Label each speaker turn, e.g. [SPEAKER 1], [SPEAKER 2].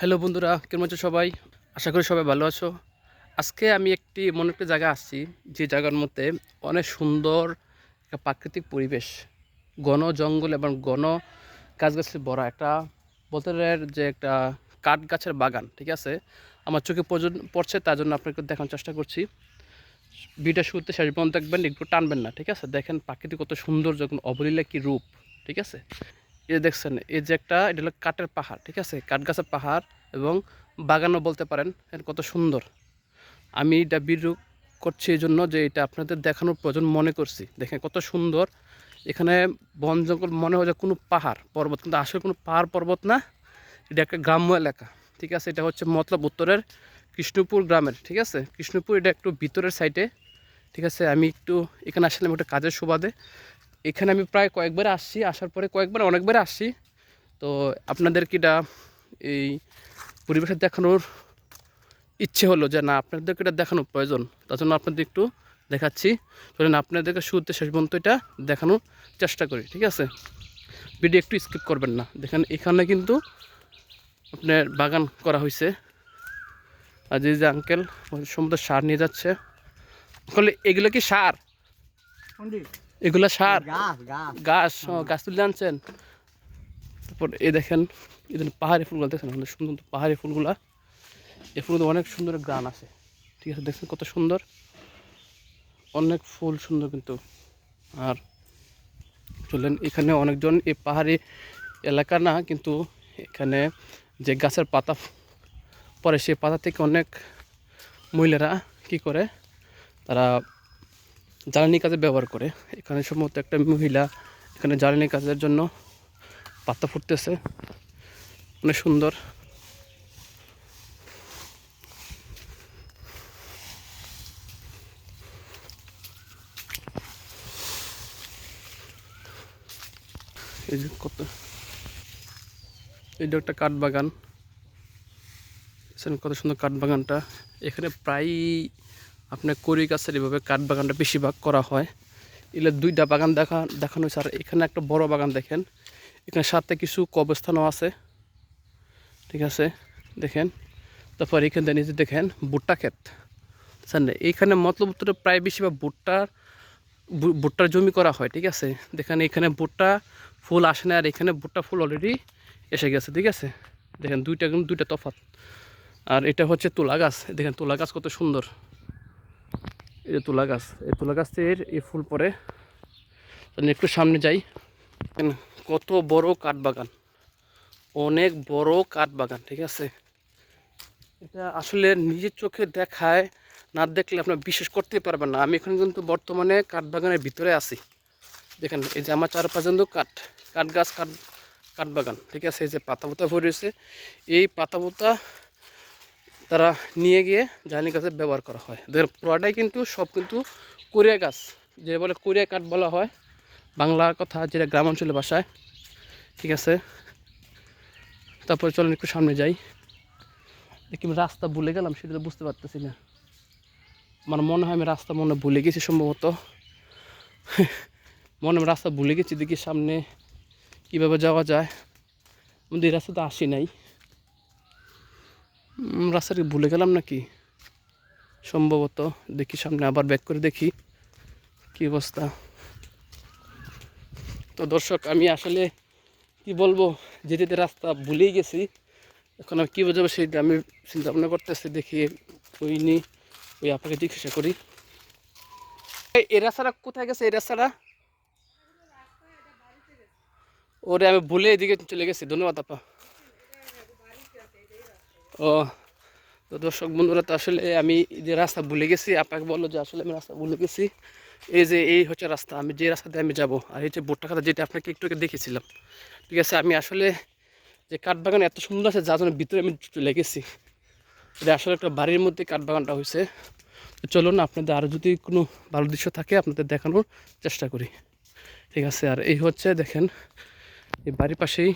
[SPEAKER 1] Hello বন্ধুরা, কেমন আছো সবাই? আশা করি সবাই ভালো আছো। আজকে আমি একটি, এমন একটা জায়গা আসছি, যে জায়গার মধ্যে অনেক সুন্দর একটা প্রাকৃতিক পরিবেশ, ঘন জঙ্গল এবং ঘন গাছগাছালি ভরা একটা বলতে যে একটা কাঠ গাছের বাগান, ঠিক আছে? আমার চোখে পড়ছে, তার জন্য আপনাকে দেখানোর চেষ্টা করছি। বিটা শুরুতে শেষ পর্যন্ত দেখবেন, একটু টানবেন না, ঠিক আছে? দেখেন প্রাকৃতিক কত সুন্দর, যখন অবলীলা কি রূপ, ঠিক আছে? এই দেখছেন, এই যে একটা, এটা হলো কাঠের পাহাড়, ঠিক আছে? কাঠ গাছের পাহাড় এবং বাগানও বলতে পারেন, এর কত সুন্দর। আমি এটা বিরু করছি এই জন্য যে এটা আপনাদের দেখানোর প্রয়োজন মনে করছি। দেখেন কত সুন্দর। এখানে বন জঙ্গল মনে হয় যে কোনো পাহাড়, পর্বত, কিন্তু আসলে কোনো পাহাড়, পর্বত না। এটা একটা গ্রাম্য এলাকা, ঠিক আছে? এটা হচ্ছে মতলব উত্তরের কৃষ্ণপুর গ্রামের, ঠিক আছে? কৃষ্ণপুর এটা একটু ভিতরের সাইডে ঠিক আছে? আমি একটু এখানে আসলাম একটা কাজের সুবাদে। এখানে আমি প্রায় কয়েকবার আসছি, আসার পরে কয়েকবার, অনেকবার আসছি। তো আপনাদেরকে এটা এই পরিবেশের দেখানোর ইচ্ছে হলো যে না, আপনাদেরকে এটা দেখানোর প্রয়োজন। তার জন্য আপনাদের একটু দেখাচ্ছি। চলেন আপনাদেরকে শুরুতে শেষ পর্যন্ত এটা দেখানোর চেষ্টা করি, ঠিক আছে? ভিডিও একটু স্কিপ করবেন না। দেখেন, এখানে কিন্তু আপনার বাগান করা হয়েছে আর যে যে আঙ্কেল সমুদ্র সার নিয়ে যাচ্ছে। বলে এগুলো কি সার? এগুলো সার?
[SPEAKER 2] গাছ গাছ।
[SPEAKER 1] গাছ তুলে আনছেন? তারপর এ দেখেন এখানে পাহাড়ি ফুলগুলো দেখছেন? অনেক সুন্দর সুন্দর পাহাড়ি ফুলগুলা। এই ফুলগুলো অনেক সুন্দর গ্রান আছে। ঠিক আছে দেখছেন কত সুন্দর? অনেক ফুল সুন্দর কিন্তু। আর চলেন এখানে অনেকজন এই পাহাড়ি এলাকা না কিন্তু এখানে যে গাছের পাতা পরে সেই পাতা থেকে অনেক মহিলারা কি করে? তারা জ্বালানি কাজে ব্যবহার করে। এখানে সম্ভবত একটা মহিলা এখানে জ্বালানি কাজের জন্য পাতা ফুটতেছে। অনেক সুন্দর। এই যে কত এটা একটা কাঠ বাগান। কত সুন্দর কাঠ বাগানটা। এখানে প্রায় আপনার করি গাছের এভাবে কাঠ বাগানটা বেশিরভাগ করা হয়। এগুলো দুইটা বাগান দেখা দেখানো হয়েছে। আর এখানে একটা বড় বাগান দেখেন। এখানে সাথে কিছু কবস্থানও আছে। ঠিক আছে? দেখেন? তারপর এখানে নিচে দেখেন ভুট্টা ক্ষেত। এইখানে মতলব উত্তরে প্রায় বেশিরভাগ ভুট্টার ভুট্টার জমি করা হয়। ঠিক আছে? দেখেন এখানে ভুট্টা ফুল আসে না। আর এখানে ভুট্টা ফুল অলরেডি এসে গেছে। ঠিক আছে? দেখেন দুইটা দুইটা তফাৎ। আর এটা হচ্ছে তুলা গাছ। দেখেন তুলা গাছ কত সুন্দর। এই তুলা গাছ, এই তুলা গাছের এই ফুল পরে তাহলে একটু সামনে যাই। কত বড় কাঠ বাগান, অনেক বড় কাঠ বাগান, ঠিক আছে? এটা আসলে নিজের চোখে দেখায়, না দেখলে আপনার বিশ্বাস করতে পারবেন না। আমি এখন কিন্তু বর্তমানে কাঠ বাগানের ভিতরে আছি। দেখেন, এই যে আমার চারপাশে কিন্তু কাঠ কাঠ গাছ, কাঠ কাঠ বাগান, ঠিক আছে? এই যে পাতা পোতা ভরে রয়েছে। এই পাতা পোতা তারা নিয়ে গিয়ে জ্বালানি গাছে ব্যবহার করা হয়। দেখেন, পুরাটাই কিন্তু সব কিন্তু কোরিয়া গাছ, যে বলে কোরিয়া কাঠ বলা হয়। বাংলা কথা যেটা গ্রাম অঞ্চলের ভাষায়, ঠিক আছে? তারপরে চলেন একটু সামনে যাই। দেখি রাস্তা ভুলে গেলাম, সেটা তো বুঝতে পারতেছি না। আমার মনে হয় আমি রাস্তা মনে ভুলে গেছি সম্ভবত। মনে রাস্তা ভুলে গেছি, দেখি সামনে কীভাবে যাওয়া যায়। আমাদের রাস্তাতে আসি নাই। রাস্তাটি ভুলে গেলাম নাকি? সম্ভবত দেখি সামনে, আবার ব্যাক করে দেখি কি অবস্থা। তো দর্শক, আমি আসলে কি বলব যেতে রাস্তা ভুলেই গেছি। এখন আমি কী বোঝাবো সেটা আমি চিন্তা ভাবনা করতেছি, দেখি ওই নি, ওই আপনাকে জিজ্ঞাসা করি। এই রাস্তাটা কোথায় গেছে? এই রাস্তাটা? ওরে, আমি ভুলে এদিকে চলে গেছি। ধন্যবাদ আপা। ও, তো দর্শক বন্ধুরা, তো আসলে আমি যে রাস্তা ভুলে গেছি, আপনাকে বলল যে আসলে আমি রাস্তা ভুলে গেছি। এই যে এই হচ্ছে রাস্তা, আমি যে রাস্তাতে আমি যাব, আর এই যে বোটটা খাতা যেটা আপনাকে একটু দেখেছিলাম। ঠিক আছে, আমি আসলে যে কাঠবাগান এত সুন্দর আছে, যার জন্য ভিতরে আমি চলে গেছি। এটা আসলে একটা বাড়ির মধ্যে কাঠবাগানটা হয়েছে। তো চলুন, আপনাদের আরও যদি কোনো ভালো দৃশ্য থাকে, আপনাদের দেখানোর চেষ্টা করি। ঠিক আছে, আর এই হচ্ছে, দেখেন, এই বাড়ির পাশেই